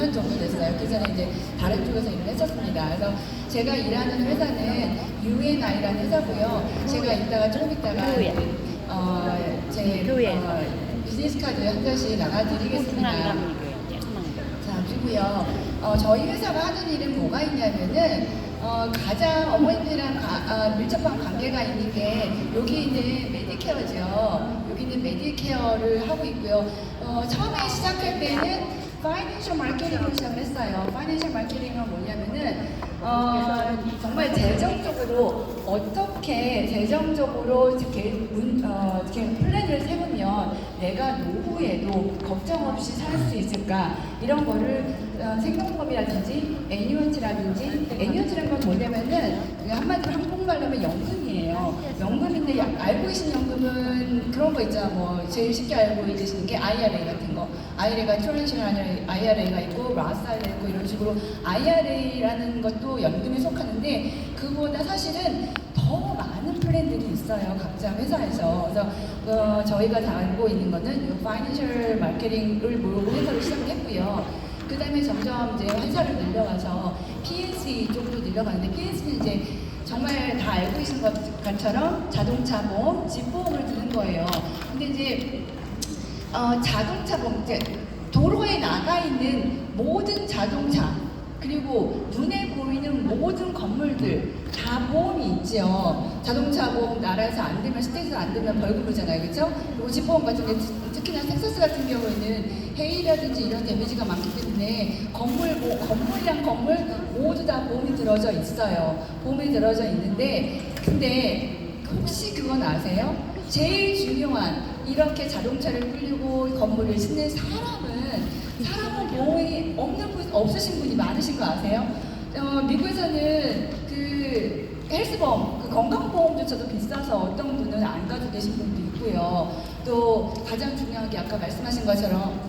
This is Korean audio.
5년 정도 됐어요. 그 전에 이제 다른 쪽에서 일을 했었습니다. 그래서 제가 일하는 회사는 UNI라는 회사고요. 제가 이따가 조금 이따가. 어, 제. 어, 비즈니스 카드 한 장씩 나가드리겠습니다. 중앙감. 자, 그리고요, 어, 저희 회사가 하는 일은 뭐가 있냐면은, 어, 가장 어머님들이랑 가- 아, 밀접한 관계가 있는 게, 여기 있는 메디케어죠. 여기 있는 메디케어를 하고 있고요. 어, 처음에 시작할 때는 파이낸셜 마케팅을 시작했어요. 파이낸셜 마케팅은 뭐냐면은, 어, 정말 재정적으로 어떻게 재정적으로 이렇게, 문, 어, 이렇게 플랜을 세우면 내가 노후에도 걱정 없이 살 수 있을까 이런 거를 어, 생명법이라든지 애니 원트라든지 애니원트라는 건 뭐냐면은 그냥 한마디로 한국말로 하면 연금이에요. 연금인데 야- 알고 계신 연금은 그런 거 있잖아. 뭐 제일 쉽게 알고 계시는 게 IRA 같은 거. IRA가 트랜지셔널 IRA가 있고 라스아이가 있고 이런 식으로 IRA라는 것도 연금에 속하는데 그보다 사실은 더 많은 플랜들이 있어요. 각자 회사에서. 그래서 어, 저희가 다 알고 있는 거는 이 파이낸셜 마케팅을 모르고 회사를 시작했고요. 그 다음에 점점 이제 회사를 늘려가서 PNC 쪽으로 늘려가는데 PNC는 이제 정말 다 알고 계신 것처럼 자동차 보험, 집 보험을 드는 거예요. 근데 이제 어, 자동차 보험, 이제 도로에 나가 있는 모든 자동차 그리고 눈에 보이는 모든 건물들 다 보험이 있죠. 자동차 보험 나라에서 안 되면 스테이트에서 안 되면 벌금 물잖아요, 그렇죠? 그리고 집보험 같은 게 특- 특히나 텍사스 같은 경우에는 해일이라든지 이런 데미지가 많기 때문에 건물 보- 건물이랑 건물 모두 다 보험이 들어져 있어요. 보험이 들어져 있는데 근데 혹시 그건 아세요? 제일 중요한 이렇게 자동차를 끌리고 건물을 짓는 사람은 사람은 보험이 없는 분 없으신 분이 많으신 거 아세요? 어, 미국에서는 그 헬스보험, 그 건강보험조차도 비싸서 어떤 분은 안 가지고 계신 분도 있고요. 또 가장 중요한 게 아까 말씀하신 것처럼